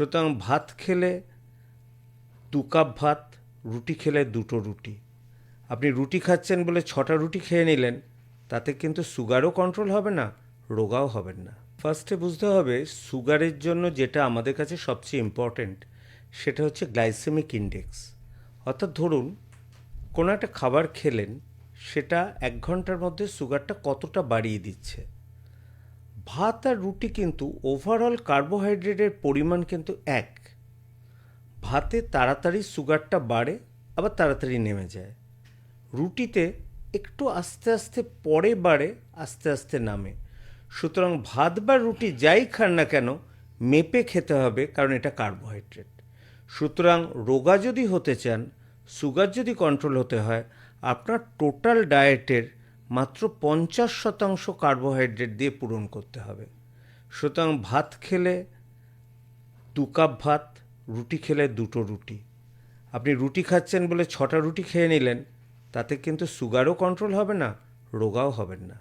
সুতরাং ভাত খেলে দু কাপ ভাত, রুটি খেলে দুটো রুটি। আপনি রুটি খাচ্ছেন বলে ছটা রুটি খেয়ে নিলেন, তাতে কিন্তু সুগারও কন্ট্রোল হবে না, রোগাও হবেন না। ফার্স্টে বুঝতে হবে, সুগারের জন্য যেটা আমাদের কাছে সবচেয়ে ইম্পর্ট্যান্ট সেটা হচ্ছে গ্লাইসেমিক ইন্ডেক্স অর্থাৎ ধরুন, কোনো একটা খাবার খেলেন, সেটা এক ঘণ্টার মধ্যে সুগারটা কতটা বাড়িয়ে দিচ্ছে? ভাত আর রুটি কিন্তু ওভারঅল কার্বোহাইড্রেটের পরিমাণ কিন্তু এক। ভাতে তাড়াতাড়ি সুগারটা বাড়ে, আবার তাড়াতাড়ি নেমে যায়। রুটিতে একটু আস্তে আস্তে পরে বাড়ে, আস্তে আস্তে নামে। সুতরাং ভাত বা রুটি যাই খান না কেন, মেপে খেতে হবে, কারণ এটা কার্বোহাইড্রেট সুতরাং রোগা যদি হতে চান সুগার যদি কন্ট্রোল হতে হয়, আপনার টোটাল ডায়েটের মাত্র পঞ্চাশ শতাংশ কার্বোহাইড্রেট দিয়ে পূরণ করতে হবে। সুতরাং ভাত খেলে দু কাপ ভাত, রুটি খেলে দুটো রুটি। আপনি রুটি খাচ্ছেন বলে ছটা রুটি খেয়ে নিলেন, তাতে কিন্তু সুগারও কন্ট্রোল হবে না, রোগাও হবেন না।